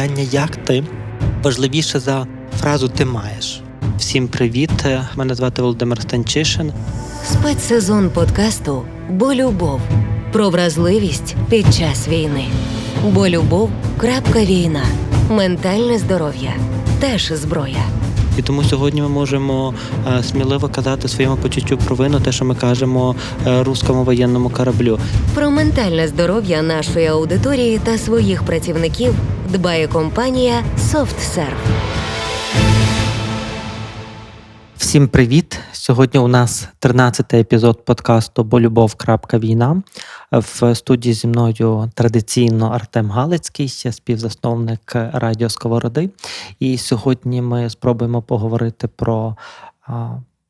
питання як ти важливіше за фразу ти маєш. Всім привіт! Мене звати Володимир Станчишин. Спецсезон подкасту Бо любов про вразливість під час війни. Бо любов. крапка війна. Ментальне здоров'я теж зброя. І тому сьогодні ми можемо е, сміливо казати своєму почуттю провину, те, що ми кажемо е, руському воєнному кораблю. Про ментальне здоров'я нашої аудиторії та своїх працівників дбає компанія SoftServe. Всім привіт! Сьогодні у нас 13-й епізод подкасту Бо любов. Війна. В студії зі мною традиційно Артем Галицький, співзасновник Радіо Сковороди. І сьогодні ми спробуємо поговорити про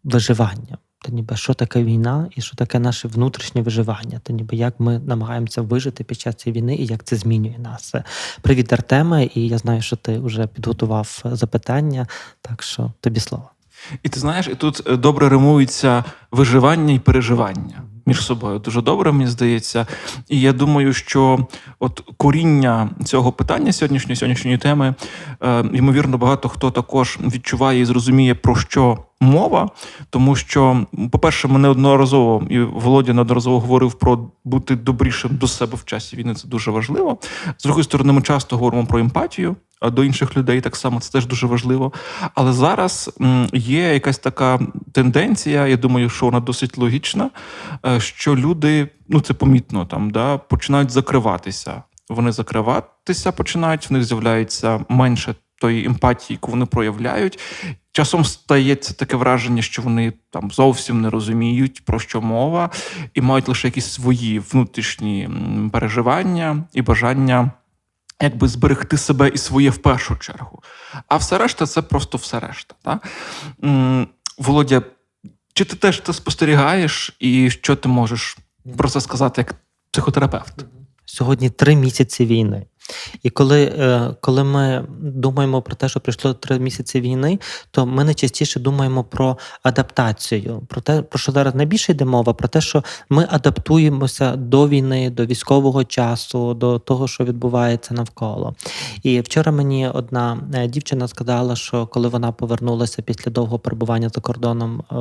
виживання. Та ніби що таке війна і що таке наше внутрішнє виживання, та ніби як ми намагаємося вижити під час цієї війни і як це змінює нас. Привіт, Артеме, і я знаю, що ти вже підготував запитання, так що тобі слово. І ти знаєш, і тут е, добре римується виживання і переживання між собою. Дуже добре, мені здається. І я думаю, що от коріння цього питання сьогоднішньої сьогоднішньої теми, е, ймовірно, багато хто також відчуває і зрозуміє, про що мова. Тому що, по-перше, ми неодноразово, і Володя неодноразово говорив про бути добрішим до себе в часі війни. Це дуже важливо. З другої сторони, ми часто говоримо про емпатію до інших людей так само це теж дуже важливо. Але зараз є якась така тенденція, я думаю, що вона досить логічна, е, що люди, ну це помітно там, да, починають закриватися. Вони закриватися починають, в них з'являється менше тої емпатії, яку вони проявляють. Часом стається таке враження, що вони там зовсім не розуміють, про що мова, і мають лише якісь свої внутрішні переживання і бажання якби зберегти себе і своє в першу чергу. А все решта це просто все решта. Так? Володя, чи ти теж це спостерігаєш, і що ти можеш про це сказати як психотерапевт? Сьогодні три місяці війни. І коли е, коли ми думаємо про те, що прийшло три місяці війни, то ми найчастіше думаємо про адаптацію, про те, про що зараз найбільше йде мова, про те, що ми адаптуємося до війни, до військового часу, до того, що відбувається навколо. І вчора мені одна е, дівчина сказала, що коли вона повернулася після довгого перебування за кордоном е,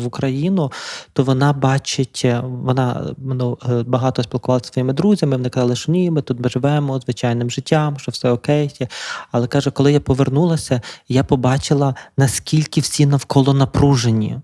в Україну, то вона бачить, вона ну, багато спілкувалася зі своїми друзями. Вони казали, що ні, ми тут живемо, звичайно звичайним життям, що все окей. Але каже, коли я повернулася, я побачила, наскільки всі навколо напружені,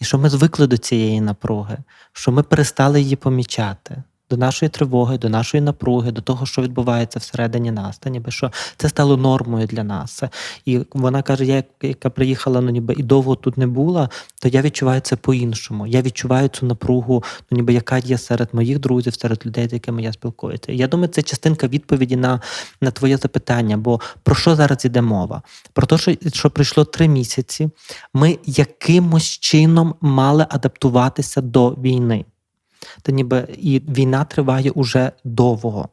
і що ми звикли до цієї напруги, що ми перестали її помічати до нашої тривоги, до нашої напруги, до того, що відбувається всередині нас, та ніби що це стало нормою для нас. І вона каже: я яка приїхала, ну ніби і довго тут не була, то я відчуваю це по-іншому. Я відчуваю цю напругу, ну ніби яка є серед моїх друзів, серед людей, з якими я спілкуюся. Я думаю, це частинка відповіді на на твоє запитання. Бо про що зараз іде мова? Про те, що, що пройшло три місяці, ми якимось чином мали адаптуватися до війни то ніби і війна триває уже довго,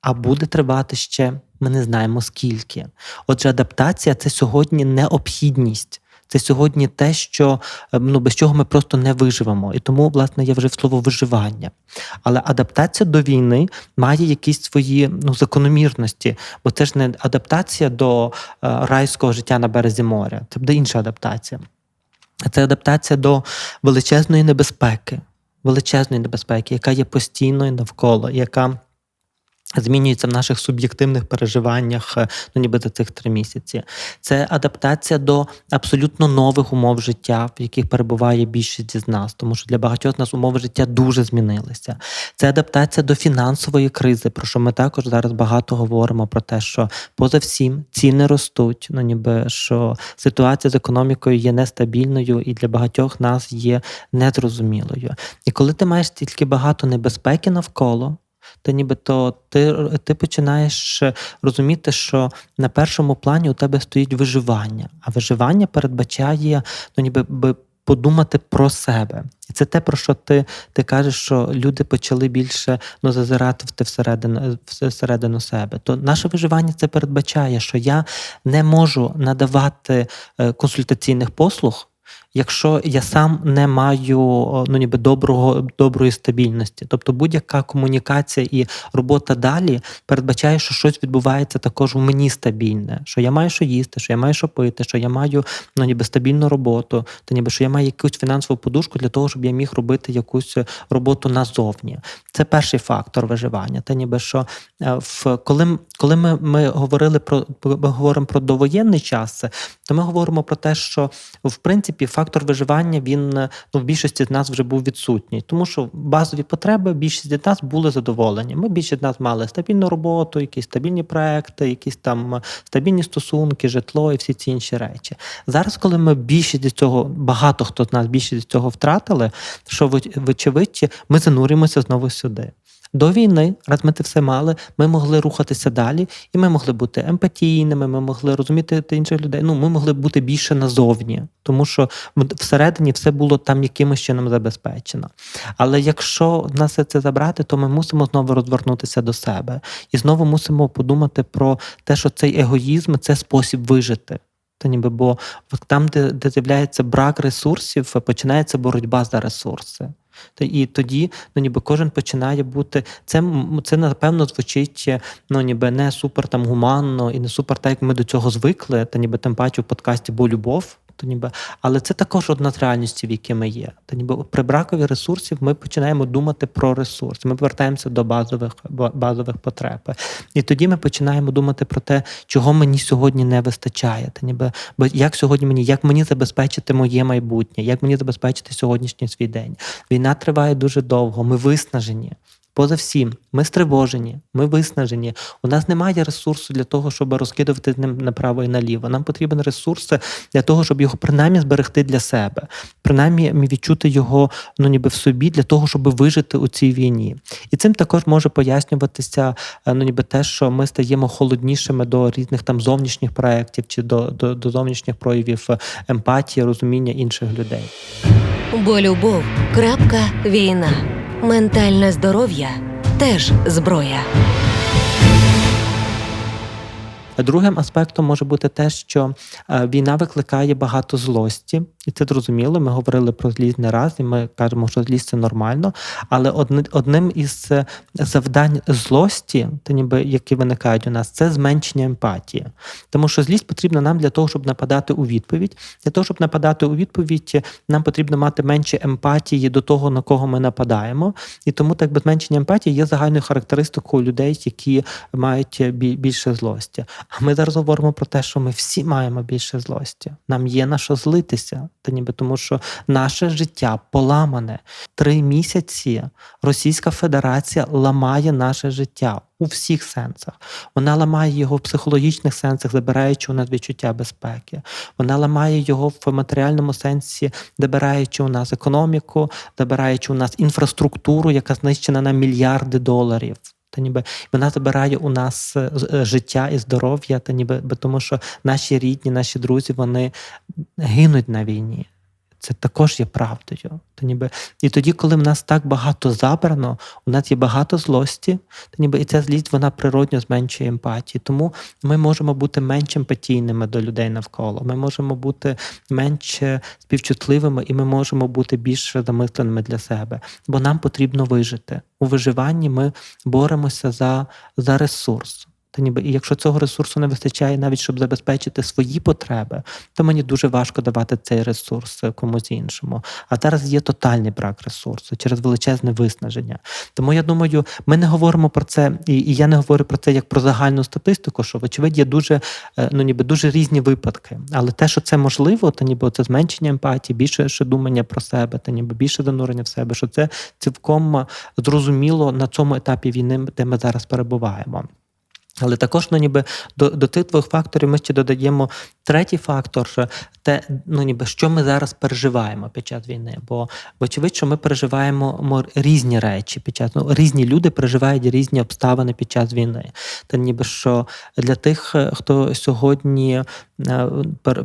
а буде тривати ще, ми не знаємо скільки. Отже, адаптація це сьогодні необхідність. Це сьогодні те, що ем, ну без чого ми просто не виживемо. І тому, власне, я вже в слово виживання. Але адаптація до війни має якісь свої ну, закономірності, бо це ж не адаптація до е, райського життя на березі моря, це буде інша адаптація. Це адаптація до величезної небезпеки величезної небезпеки, яка є постійною навколо, яка Змінюється в наших суб'єктивних переживаннях е, ну ніби за цих три місяці. Це адаптація до абсолютно нових умов життя, в яких перебуває більшість з нас, тому що для багатьох з нас умови життя дуже змінилися. Це адаптація до фінансової кризи, про що ми також зараз багато говоримо про те, що поза всім ціни ростуть. Ну ніби що ситуація з економікою є нестабільною і для багатьох нас є незрозумілою. І коли ти маєш стільки багато небезпеки навколо то нібито ти ти починаєш розуміти, що на першому плані у тебе стоїть виживання, а виживання передбачає ну, ніби подумати про себе. І це те, про що ти ти кажеш, що люди почали більше ну, зазирати всередину, всередину себе. То наше виживання це передбачає, що я не можу надавати е, консультаційних послуг якщо я сам не маю ну, ніби доброго, доброї стабільності. Тобто будь-яка комунікація і робота далі передбачає, що щось відбувається також у мені стабільне, що я маю що їсти, що я маю що пити, що я маю ну, ніби стабільну роботу, та ніби що я маю якусь фінансову подушку для того, щоб я міг робити якусь роботу назовні. Це перший фактор виживання. Та ніби що е, в коли, коли ми, ми говорили про ми говоримо про довоєнний час, то ми говоримо про те, що в принципі фактор виживання він е, ну, в більшості з нас вже був відсутній, тому що базові потреби більшість з нас були задоволені. Ми більшість з нас мали стабільну роботу, якісь стабільні проекти, якісь там е, стабільні стосунки, житло і всі ці інші речі. Зараз, коли ми більшість з цього, багато хто з нас більшість з цього втратили, що вочевидь, ми занурюємося знову сюди. До війни, раз ми це все мали, ми могли рухатися далі, і ми могли бути емпатійними, ми могли розуміти інших людей. Ну, ми могли бути більше назовні, тому що всередині все було там якимось чином забезпечено. Але якщо нас це забрати, то ми мусимо знову розвернутися до себе і знову мусимо подумати про те, що цей егоїзм це спосіб вижити. Та ніби бо там, де, де з'являється брак ресурсів, починається боротьба за ресурси. Та і тоді, ну ніби кожен починає бути. Це це напевно звучить ну ніби не супер там гуманно і не супер так, як ми до цього звикли, та ніби тим паче в подкасті бо любов. То ніби, але це також одна з реальностей, в якій ми є. Та ніби при бракові ресурсів ми починаємо думати про ресурси. Ми повертаємося до базових ба- базових потреб. І тоді ми починаємо думати про те, чого мені сьогодні не вистачає. Та ніби бо як сьогодні мені, як мені забезпечити моє майбутнє, як мені забезпечити сьогоднішній свій день. Війна триває дуже довго. Ми виснажені. Поза всім, ми стривожені, ми виснажені. У нас немає ресурсу для того, щоб розкидувати ним направо і наліво. Нам потрібен ресурс для того, щоб його принаймні зберегти для себе, принаймні відчути його ну ніби в собі для того, щоб вижити у цій війні. І цим також може пояснюватися е, ну ніби те, що ми стаємо холоднішими до різних там зовнішніх проєктів чи до, до, до зовнішніх проявів е, емпатії, розуміння інших людей. Бо любов крапка війна. Ментальне здоров'я теж зброя. Другим аспектом може бути те, що е, війна викликає багато злості, і це зрозуміло. Ми говорили про злість не раз, і ми кажемо, що злість це нормально. Але одним із е, завдань злості, та ніби які виникають у нас, це зменшення емпатії. Тому що злість потрібна нам для того, щоб нападати у відповідь. Для того, щоб нападати у відповідь, нам потрібно мати менше емпатії до того, на кого ми нападаємо. І тому так би зменшення емпатії є загальною характеристикою людей, які мають більше злості. А ми зараз говоримо про те, що ми всі маємо більше злості. Нам є на що злитися, та ніби тому, що наше життя поламане. Три місяці Російська Федерація ламає наше життя у всіх сенсах. Вона ламає його в психологічних сенсах, забираючи у нас відчуття безпеки. Вона ламає його в матеріальному сенсі, забираючи у нас економіку, забираючи у нас інфраструктуру, яка знищена на мільярди доларів. Та ніби вона забирає у нас е, е, життя і здоров'я, та ніби тому, що наші рідні, наші друзі, вони гинуть на війні. Це також є правдою. Та ніби і тоді, коли в нас так багато забрано, у нас є багато злості, та ніби і ця злість вона природньо зменшує емпатії. Тому ми можемо бути менш емпатійними до людей навколо. Ми можемо бути менш співчутливими, і ми можемо бути більш замисленими для себе. Бо нам потрібно вижити. У виживанні ми боремося за, за ресурс. Та ніби і якщо цього ресурсу не вистачає, навіть щоб забезпечити свої потреби, то мені дуже важко давати цей ресурс е, комусь іншому. А зараз є тотальний брак ресурсу через величезне виснаження. Тому я думаю, ми не говоримо про це, і, я не говорю про це як про загальну статистику, що вочевидь є дуже е, ну ніби дуже різні випадки. Але те, що це можливо, то ніби це зменшення емпатії, більше ще думання про себе, та ніби більше занурення в себе, що це цілком е, зрозуміло на цьому етапі війни, де ми зараз перебуваємо. Але також ну, ніби до, до тих двох факторів ми ще додаємо третій фактор, те, ну ніби що ми зараз переживаємо під час війни. Бо вочевидь, що ми переживаємо мо- різні речі під час ну, різні люди переживають різні обставини під час війни. Та ніби що для тих, е, хто сьогодні е,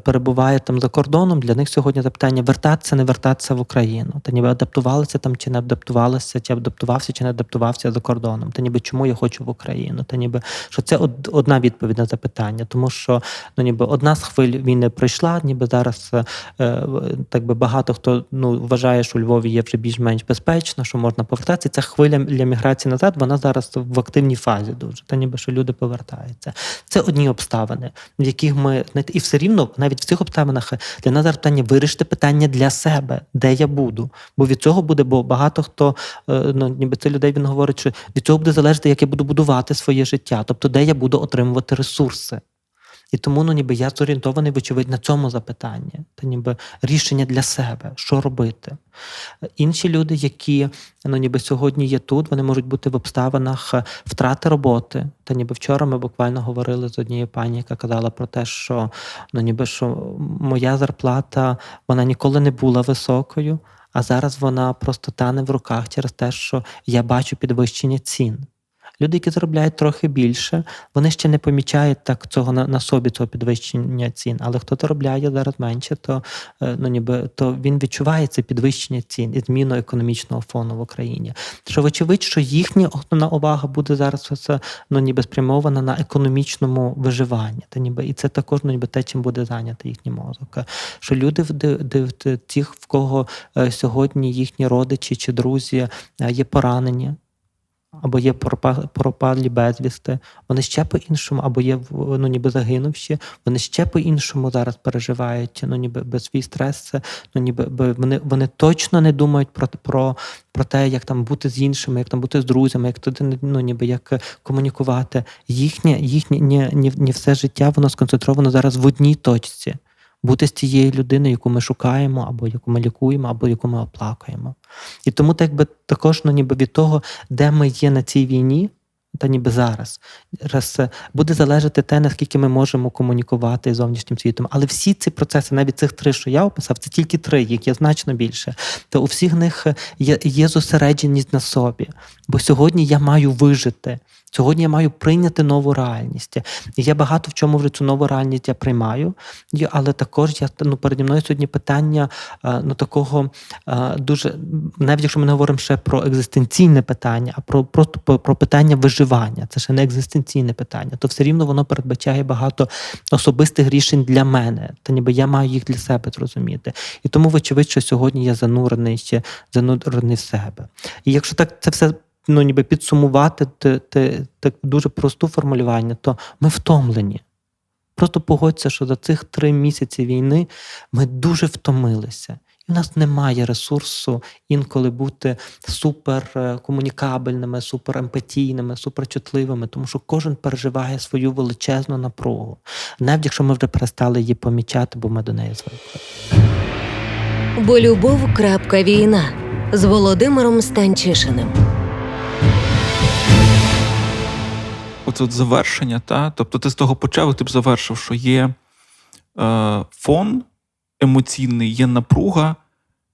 перебуває там за кордоном, для них сьогодні запитання вертатися, не вертатися в Україну. Та ніби адаптувалися там чи не адаптувалися, чи адаптувався, чи не адаптувався за кордоном. Та ніби чому я хочу в Україну? Та ніби що це одна відповідь на запитання, тому що ну, ніби одна з хвиль війни пройшла, ніби зараз е, е, так би багато хто ну, вважає, що у Львові є вже більш-менш безпечно, що можна повертатися. Ця хвиля для міграції назад, вона зараз в активній фазі дуже. Та ніби що люди повертаються. Це одні обставини, в яких ми і все рівно навіть в цих обставинах для нас зараз питання вирішити питання для себе, де я буду. Бо від цього буде, бо багато хто е, ну, ніби це людей він говорить, що від цього буде залежати, як я буду будувати своє життя, тобто де я буду отримувати ресурси. І тому ну, ніби я зорієнтований, вочевидь, на цьому запитанні, та ніби рішення для себе, що робити. Інші люди, які ну, ніби сьогодні є тут, вони можуть бути в обставинах втрати роботи. Та ніби вчора ми буквально говорили з однією пані, яка казала про те, що ну, ніби що моя зарплата вона ніколи не була високою, а зараз вона просто тане в руках через те, що я бачу підвищення цін. Люди, які заробляють трохи більше, вони ще не помічають так цього на, на собі, цього підвищення цін. Але хто заробляє зараз менше, то е, ну ніби то він відчуває це підвищення цін і зміну економічного фону в Україні. Що вочевидь, що їхня основна увага буде зараз все ну ніби спрямована на економічному виживанні. Та ніби і це також ну, ніби те, чим буде зайнятий їхній мозок. Що люди в тих, в кого е, сьогодні їхні родичі чи друзі е, є поранені або є пропа- пропадлі безвісти, вони ще по-іншому, або є ну, ніби загинувші, вони ще по-іншому зараз переживають, ну ніби без свій стрес, це, ну ніби би вони, вони точно не думають про, про, про те, як там бути з іншими, як там бути з друзями, як туди ну, ніби як комунікувати. Їхнє, їхнє ні, ні, ні все життя воно сконцентровано зараз в одній точці. Бути з тією людиною, яку ми шукаємо, або яку ми лікуємо, або яку ми оплакуємо. І тому так би також ну, ніби від того, де ми є на цій війні, та ніби зараз, раз е, буде залежати те, наскільки ми можемо комунікувати з зовнішнім світом. Але всі ці процеси, навіть цих три, що я описав, це тільки три, їх є значно більше. То у всіх них е, є, є зосередженість на собі. Бо сьогодні я маю вижити. Сьогодні я маю прийняти нову реальність. І я багато в чому вже цю нову реальність я приймаю, але також я ну, переді мною сьогодні питання е, ну, такого е, дуже, навіть якщо ми не говоримо ще про екзистенційне питання, а про просто про, питання виживання, це ще не екзистенційне питання, то все рівно воно передбачає багато особистих рішень для мене, та ніби я маю їх для себе зрозуміти. І тому, вочевидь, що сьогодні я занурений ще занурений в себе. І якщо так це все ну, ніби підсумувати те, те, те дуже просту формулювання, то ми втомлені. Просто погодься, що за цих три місяці війни ми дуже втомилися. І в нас немає ресурсу інколи бути супер е, комунікабельними, супер емпатійними, суперчутливими, тому що кожен переживає свою величезну напругу, навіть якщо ми вже перестали її помічати, бо ми до неї звикли. Бо любов. крапка Війна з Володимиром Станчишиним. От завершення, та? тобто ти з того почав, і ти б завершив, що є е, фон емоційний, є напруга,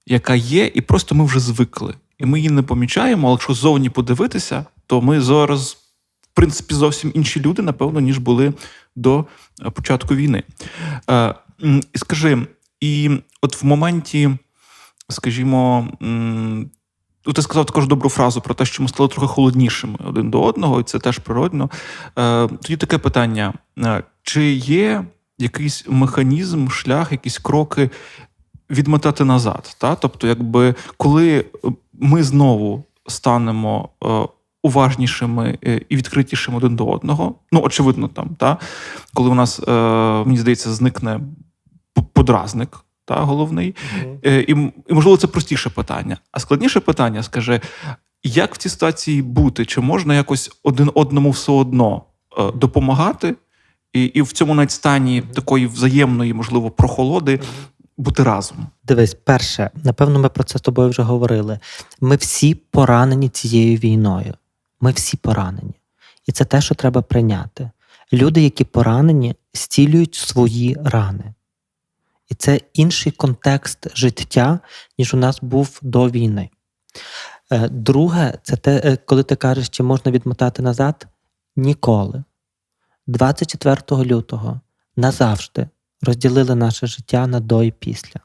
яка є, і просто ми вже звикли. І ми її не помічаємо, але якщо зовні подивитися, то ми зараз, в принципі, зовсім інші люди, напевно, ніж були до е, початку війни. Е, і скажи, і от в моменті, скажімо, м, Ну, ти сказав також добру фразу про те, що ми стали трохи холоднішими один до одного, і це теж природно. Е, тоді таке питання: Е, чи є якийсь механізм, шлях, якісь кроки відмотати назад? Та? Тобто, якби коли ми знову станемо е, уважнішими е, і відкритішими один до одного, ну очевидно, там, та? коли у нас, е, мені здається, зникне подразник. Та, головний, Е, І, і можливо, це простіше питання. А складніше питання скаже: як в цій ситуації бути? Чи можна якось один одному все одно е, допомагати, і, і в цьому навіть стані такої взаємної, можливо, прохолоди бути разом? Дивись, перше, напевно, ми про це з тобою вже говорили. Ми всі поранені цією війною. Ми всі поранені. І це те, що треба прийняти. Люди, які поранені, зцілюють свої рани. І це інший контекст життя, ніж у нас був до війни. Е, Друге, це те, е, коли ти кажеш, чи можна відмотати назад, ніколи. 24 лютого назавжди розділили наше життя на до і після.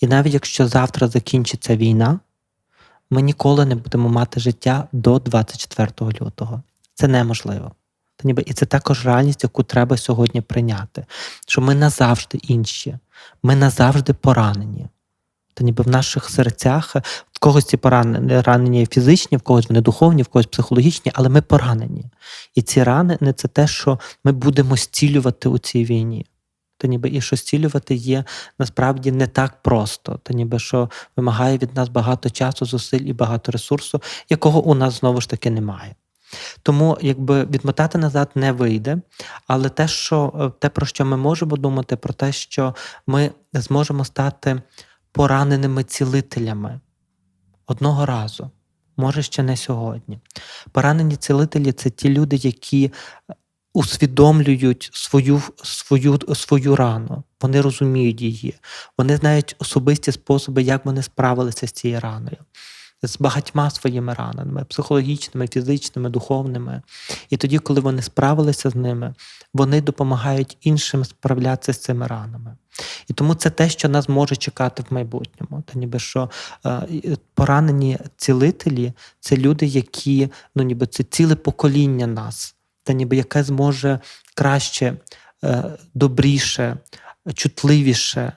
І навіть якщо завтра закінчиться війна, ми ніколи не будемо мати життя до 24 лютого. Це неможливо. Та ніби і це також реальність, яку треба сьогодні прийняти. Що ми назавжди інші, ми назавжди поранені. Та ніби в наших серцях в когось ці поранення ранення є фізичні, в когось вони духовні, в когось психологічні, але ми поранені. І ці рани не це те, що ми будемо зцілювати у цій війні. Та ніби і що зцілювати є насправді не так просто, та ніби що вимагає від нас багато часу, зусиль і багато ресурсу, якого у нас знову ж таки немає. Тому якби відмотати назад не вийде, але те, що е, те, про що ми можемо думати, про те, що ми зможемо стати пораненими цілителями одного разу, може ще не сьогодні. Поранені цілителі це ті люди, які усвідомлюють свою, свою, свою рану, вони розуміють її, вони знають особисті способи, як вони справилися з цією раною. З багатьма своїми ранами, психологічними, фізичними, духовними. І тоді, коли вони справилися з ними, вони допомагають іншим справлятися з цими ранами. І тому це те, що нас може чекати в майбутньому. Та ніби що е, поранені цілителі це люди, які ну ніби це ціле покоління нас, та ніби яке зможе краще, е, добріше, чутливіше,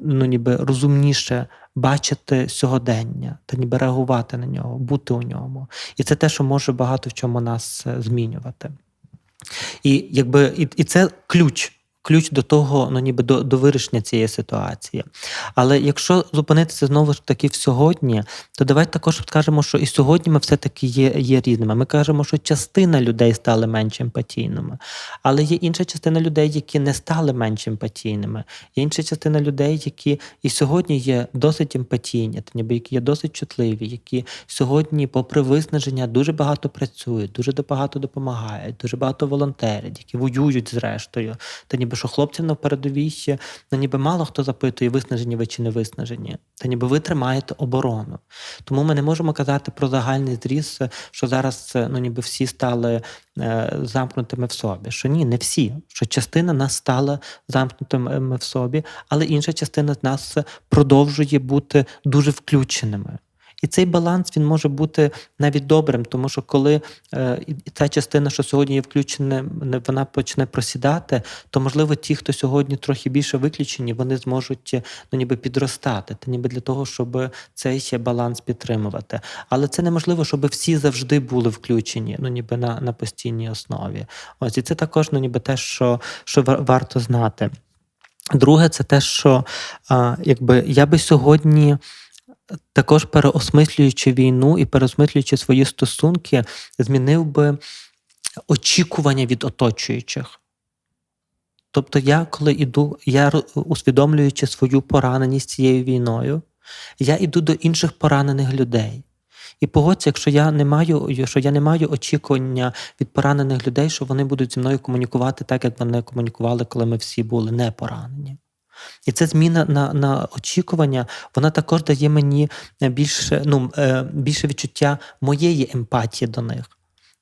ну ніби розумніше бачити сьогодення та ніби реагувати на нього, бути у ньому. І це те, що може багато в чому нас е, змінювати. І якби і, і це ключ. Ключ до того, ну ніби до до вирішення цієї ситуації. Але якщо зупинитися знову ж таки в сьогодні, то давайте також скажемо, що і сьогодні ми все-таки є є різними. Ми кажемо, що частина людей стали менш емпатійними, але є інша частина людей, які не стали менш емпатійними. Є інша частина людей, які і сьогодні є досить емпатійні, ніби які є досить чутливі, які сьогодні, попри виснаження, дуже багато працюють, дуже багато допомагають, дуже багато волонтерять, які воюють зрештою. Та ніби що хлопців на передовій ну, ніби мало хто запитує, виснажені ви чи не виснажені. Та ніби ви тримаєте оборону. Тому ми не можемо казати про загальний зріз, що зараз ну, ніби всі стали е, замкнутими в собі. Що ні, не всі. Що частина нас стала замкнутими в собі, але інша частина з нас продовжує бути дуже включеними. І цей баланс він може бути навіть добрим, тому що коли е, ця частина, що сьогодні є включена, вона почне просідати, то можливо ті, хто сьогодні трохи більше виключені, вони зможуть ну, ніби підростати, та ніби для того, щоб цей ще баланс підтримувати. Але це неможливо, щоб всі завжди були включені, ну ніби на на постійній основі. Ось і це також ну, ніби те, що, що варто знати. Друге, це те, що якби я би сьогодні також переосмислюючи війну і переосмислюючи свої стосунки, змінив би очікування від оточуючих. Тобто, я, коли йду, я усвідомлюючи свою пораненість цією війною, я йду до інших поранених людей. І погодься, якщо я не маю, що я не маю очікування від поранених людей, що вони будуть зі мною комунікувати так, як вони комунікували, коли ми всі були не поранені. І ця зміна на на очікування, вона також дає мені більше ну, е, більше відчуття моєї емпатії до них.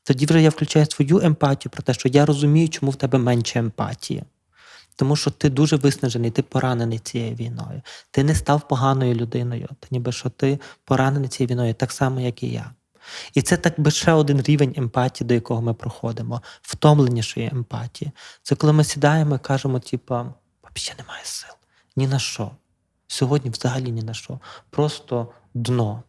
Тоді вже я включаю свою емпатію про те, що я розумію, чому в тебе менше емпатії. Тому що ти дуже виснажений, ти поранений цією війною. Ти не став поганою людиною, та ніби що ти поранений цією війною, так само, як і я. І це так би ще один рівень емпатії, до якого ми проходимо, втомленішої емпатії. Це коли ми сідаємо і кажемо, типу, взагалі немає сил. Ні на що. Сьогодні взагалі ні на що. Просто дно.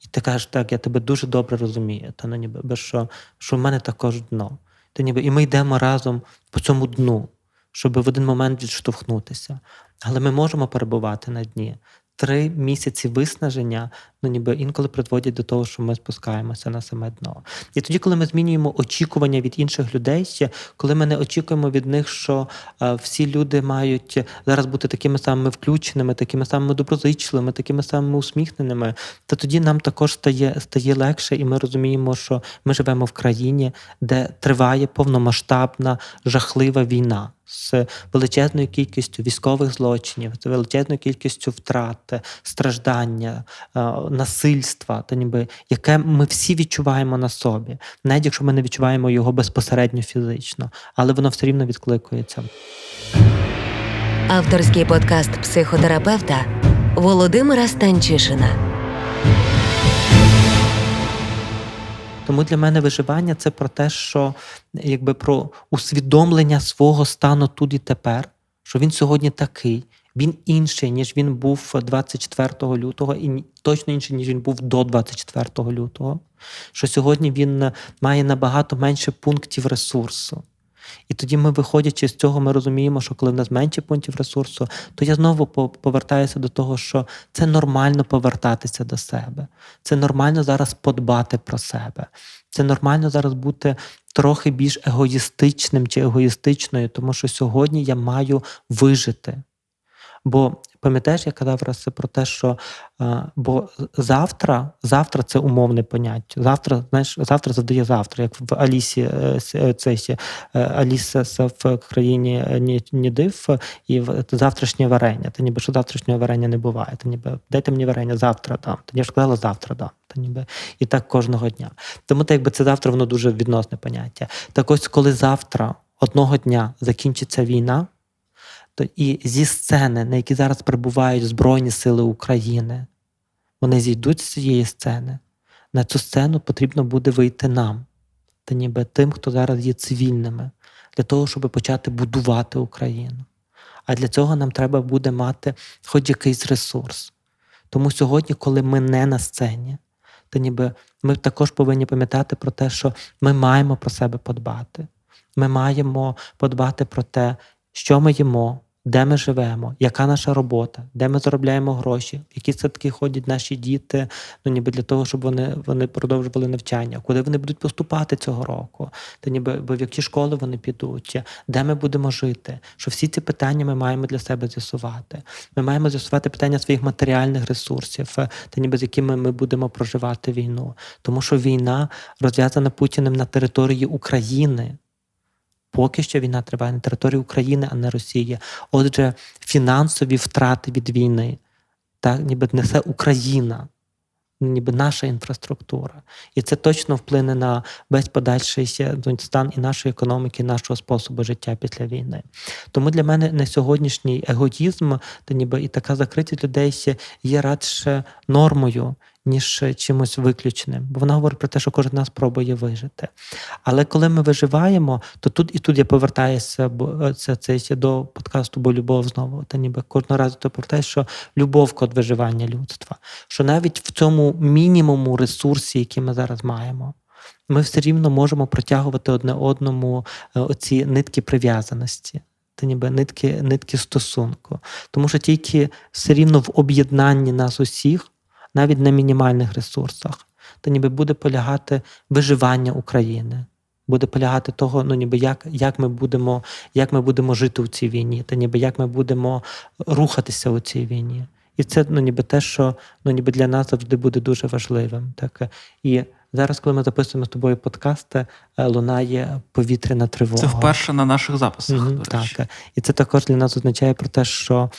І ти кажеш, так, я тебе дуже добре розумію, та ну ніби що що в мене також дно. Та ніби, І ми йдемо разом по цьому дну, щоб в один момент відштовхнутися. Але ми можемо перебувати на дні три місяці виснаження, ну ніби інколи призводять до того, що ми спускаємося на саме дно. І тоді, коли ми змінюємо очікування від інших людей, ще коли ми не очікуємо від них, що а, всі люди мають зараз бути такими самими включеними, такими самими доброзичливими, такими самими усміхненими, то тоді нам також стає стає легше, і ми розуміємо, що ми живемо в країні, де триває повномасштабна жахлива війна з величезною кількістю військових злочинів, з величезною кількістю втрат, страждання, е, насильства, та ніби яке ми всі відчуваємо на собі, навіть якщо ми не відчуваємо його безпосередньо фізично, але воно все рівно відкликується. Авторський подкаст психотерапевта Володимира Станчишина. Тому для мене виживання це про те, що якби про усвідомлення свого стану тут і тепер, що він сьогодні такий. Він інший, ніж він був 24 лютого, і точно інший, ніж він був до 24 лютого. Що сьогодні він е, має набагато менше пунктів ресурсу. І тоді ми, виходячи з цього, ми розуміємо, що коли в нас менше пунктів ресурсу, то я знову повертаюся до того, що це нормально повертатися до себе. Це нормально зараз подбати про себе. Це нормально зараз бути трохи більш егоїстичним чи егоїстичною, тому що сьогодні я маю вижити. Бо пам'ятаєш, я казав раз про те, що е, бо завтра, завтра це умовне поняття. Завтра, знаєш, завтра завдає завтра, як в Алісі, е, е, е, Аліса в країні е, ні, ні див і завтрашнє варення. Та ніби що завтрашнього варення не буває. Та ніби дайте мені варення завтра дам. Та я ж сказала завтра дам. Та ніби і так кожного дня. Тому так якби це завтра воно дуже відносне поняття. Так ось, коли завтра одного дня закінчиться війна, і зі сцени, на якій зараз перебувають Збройні Сили України, вони зійдуть з цієї сцени. На цю сцену потрібно буде вийти нам, та ніби тим, хто зараз є цивільними, для того, щоб почати будувати Україну. А для цього нам треба буде мати хоч якийсь ресурс. Тому сьогодні, коли ми не на сцені, то ніби ми також повинні пам'ятати про те, що ми маємо про себе подбати. Ми маємо подбати про те, що ми їмо, де ми живемо, яка наша робота, де ми заробляємо гроші, в які садки ходять наші діти, ну ніби для того, щоб вони, вони продовжували навчання, куди вони будуть поступати цього року, та ніби в які школи вони підуть, де ми будемо жити. Що всі ці питання ми маємо для себе з'ясувати. Ми маємо з'ясувати питання своїх матеріальних ресурсів, та ніби з якими ми будемо проживати війну. Тому що війна розв'язана Путіним на території України. Поки що війна триває на території України, а не Росії. Отже, фінансові втрати від війни так, ніби несе Україна, ніби наша інфраструктура. І це точно вплине на весь подальший стан і нашої економіки, і нашого способу життя після війни. Тому для мене на сьогоднішній егоїзм, та ніби і така закритість людей є радше нормою, ніж чимось виключним. Бо вона говорить про те, що кожен з нас пробує вижити. Але коли ми виживаємо, то тут і тут я повертаюся, бо це, це ще до подкасту Бо любов знову. Та ніби кожного разу ти повертаєш, що любов код виживання людства. Що навіть в цьому мінімуму ресурсі, який ми зараз маємо, ми все рівно можемо протягувати одне одному е, оці нитки прив'язаності. Та ніби нитки, нитки стосунку. Тому що тільки все рівно в об'єднанні нас усіх, навіть на мінімальних ресурсах, то ніби буде полягати виживання України. Буде полягати того, ну ніби як, як ми будемо, як ми будемо жити у цій війні, та ніби як ми будемо рухатися у цій війні. І це ну, ніби те, що ну, ніби для нас завжди буде дуже важливим. Так? І зараз, коли ми записуємо з тобою подкасти, е, лунає повітряна тривога. Це вперше на наших записах. Мгм, до речі. так. І це також для нас означає про те, що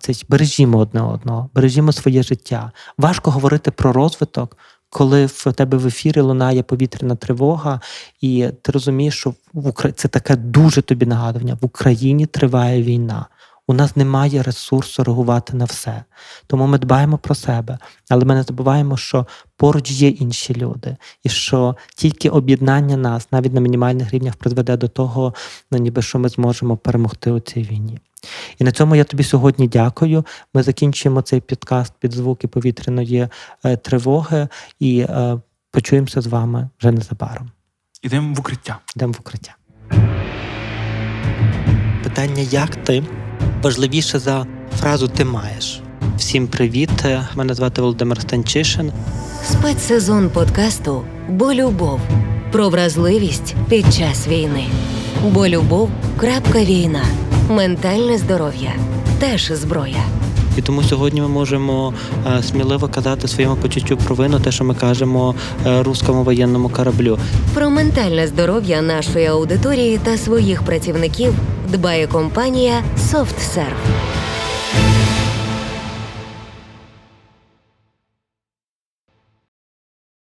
це бережімо одне одного, бережімо своє життя. Важко говорити про розвиток, коли в тебе в ефірі лунає повітряна тривога, і ти розумієш, що в Укра... це таке дуже тобі нагадування: в Україні триває війна. У нас немає ресурсу реагувати на все. Тому ми дбаємо про себе, але ми не забуваємо, що поруч є інші люди, і що тільки об'єднання нас навіть на мінімальних рівнях призведе до того, ну, ніби що ми зможемо перемогти у цій війні. І на цьому я тобі сьогодні дякую. Ми закінчуємо цей підкаст під звуки повітряної е, тривоги і е, почуємося з вами вже незабаром. Ідемо в укриття. Йдемо в укриття. Питання як ти важливіше за фразу ти маєш. Всім привіт! Мене звати Володимир Станчишин. Спецсезон подкасту Бо любов про вразливість під час війни. Бо любов. крапка війна. Ментальне здоров'я теж зброя. І тому сьогодні ми можемо е, сміливо казати своєму почуттю провину, те, що ми кажемо е, руському воєнному кораблю. Про ментальне здоров'я нашої аудиторії та своїх працівників дбає компанія SoftServe.